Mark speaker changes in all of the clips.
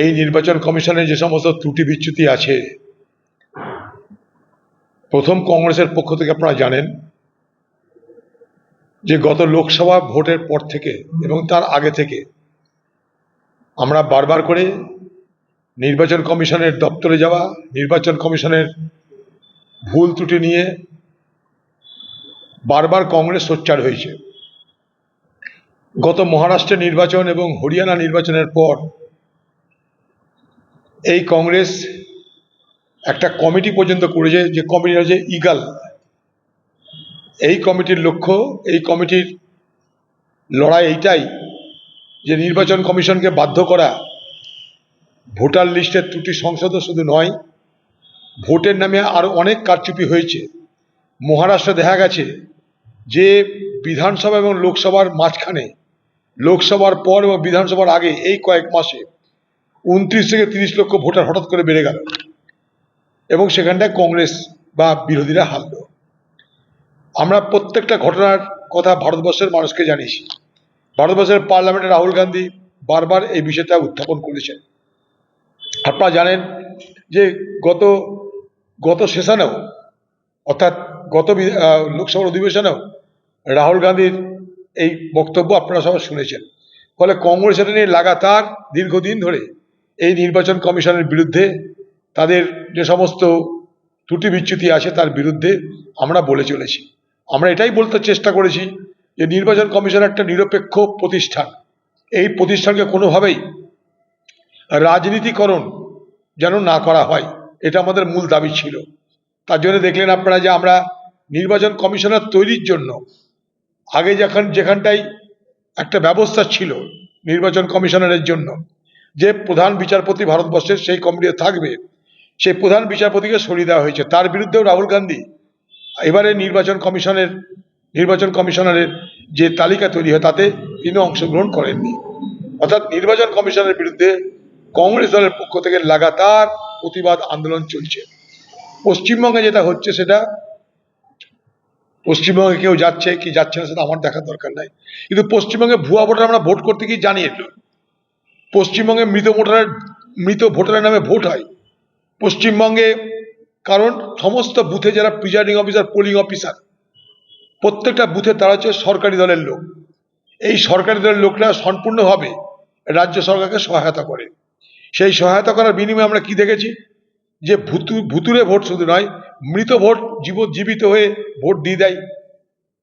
Speaker 1: এই নির্বাচন কমিশনের যে সমস্ত ত্রুটি বিচ্যুতি আছে, প্রথম কংগ্রেসের পক্ষ থেকে আপনারা জানেন যে গত লোকসভা ভোটের পর থেকে এবং তার আগে থেকে আমরা বারবার করে নির্বাচন কমিশনের দপ্তরে যাওয়া, নির্বাচন কমিশনের ভুল ত্রুটি নিয়ে বারবার কংগ্রেস সোচ্চার হয়েছে। গত মহারাষ্ট্রের নির্বাচন এবং হরিয়ানা নির্বাচনের পর এই কংগ্রেস একটা কমিটি পর্যন্ত করেছে, যে কমিটি হচ্ছে ইগাল। এই কমিটির লক্ষ্য, এই কমিটির লড়াই এইটাই, যে নির্বাচন কমিশনকে বাধ্য করা। ভোটার লিস্টের ত্রুটি সংশোধন শুধু নয়, ভোটের নামে আরও অনেক কারচুপি হয়েছে। মহারাষ্ট্রে দেখা গেছে যে বিধানসভা এবং লোকসভার মাঝখানে, লোকসভার পর এবং বিধানসভার আগে এই কয়েক মাসে উনত্রিশ থেকে তিরিশ লক্ষ ভোটার হঠাৎ করে বেড়ে গেল। এবং সেখানটায় কংগ্রেস বা বিরোধীরা হারল। আমরা প্রত্যেকটা ঘটনার কথা ভারতবর্ষের মানুষকে জানিয়েছি। ভারতবর্ষের পার্লামেন্টে রাহুল গান্ধী বারবার এই বিষয়টা উত্থাপন করেছেন। আপনারা জানেন যে গত গত সেশনেও, অর্থাৎ গত লোকসভার অধিবেশনেও রাহুল গান্ধীর এই বক্তব্য আপনারা সবাই শুনেছেন। ফলে কংগ্রেস এটা নিয়ে লাগাতার দীর্ঘদিন ধরে এই নির্বাচন কমিশনের বিরুদ্ধে তাদের যে সমস্ত ত্রুটি বিচ্যুতি আছে তার বিরুদ্ধে আমরা বলে চলেছি। আমরা এটাই বলতে চেষ্টা করেছি যে নির্বাচন কমিশন একটা নিরপেক্ষ প্রতিষ্ঠান। এই প্রতিষ্ঠানকে কোনোভাবেই রাজনীতিকরণ যেন না করা হয়, এটা আমাদের মূল দাবি ছিল। তার জন্য দেখলেন আপনারা যে আমরা নির্বাচন কমিশনার তৈরির জন্য আগে যখন, যেখানটাই একটা ব্যবস্থা ছিল নির্বাচন কমিশনারের জন্য যে প্রধান বিচারপতি ভারতবর্ষের সেই কমিটিতে থাকবে, সেই প্রধান বিচারপতিকে সরিয়ে দেওয়া হয়েছে। তার বিরুদ্ধেও রাহুল গান্ধী এবারে নির্বাচন কমিশনের, নির্বাচন কমিশনারের যে তালিকা তৈরি হয়, তাতে তিনি অংশগ্রহণ করেননি। অর্থাৎ নির্বাচন কমিশনের বিরুদ্ধে কংগ্রেস দলের পক্ষ থেকে লাগাতার প্রতিবাদ আন্দোলন চলছে। পশ্চিমবঙ্গে যেটা হচ্ছে সেটা, পশ্চিমবঙ্গে কেউ যাচ্ছে কি যাচ্ছে না সেটা আমার দেখার দরকার নাই। কিন্তু পশ্চিমবঙ্গে ভুয়া ভোটার আমরা ভোট করতে গিয়ে জানিয়ে পশ্চিমবঙ্গে মৃত ভোটারের মৃত ভোটারের নামে ভোট হয়। পশ্চিমবঙ্গে কারণ সমস্ত বুথে যারা প্রিজাইডিং অফিসার পোলিং অফিসার প্রত্যেকটা বুথে তারা হচ্ছে সরকারি দলের লোক। এই সরকারি দলের লোকরা সম্পূর্ণভাবে রাজ্য সরকারকে সহায়তা করে। সেই সহায়তা করার বিনিময়ে আমরা কি দেখেছি? যে ভুতু ভুতুরে ভোট শুধু নয়, মৃত ভোট জীব, জীবিত হয়ে ভোট দিয়ে দেয়।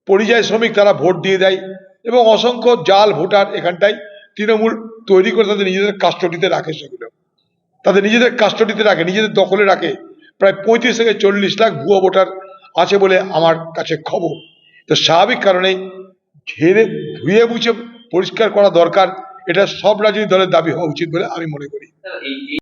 Speaker 1: পরিযায়ী শ্রমিক তারা ভোট দিয়ে দেয় এবং অসংখ্য জাল ভোটার এখানটায় তৃণমূল তৈরি করে তাদের নিজেদের কাস্টডিতে রাখে সেগুলো। তাদের নিজেদের কাস্টডিতে রাখে, নিজেদের দখলে রাখে। প্রায় পঁয়ত্রিশ থেকে চল্লিশ লাখ ভুয়ো ভোটার আছে বলে আমার কাছে খবর। তো স্বাভাবিক কারণেই ঘেরে ধুয়ে মুছে পরিষ্কার করা দরকার, এটা সব রাজনৈতিক দলের দাবি হওয়া উচিত বলে আমি মনে করি।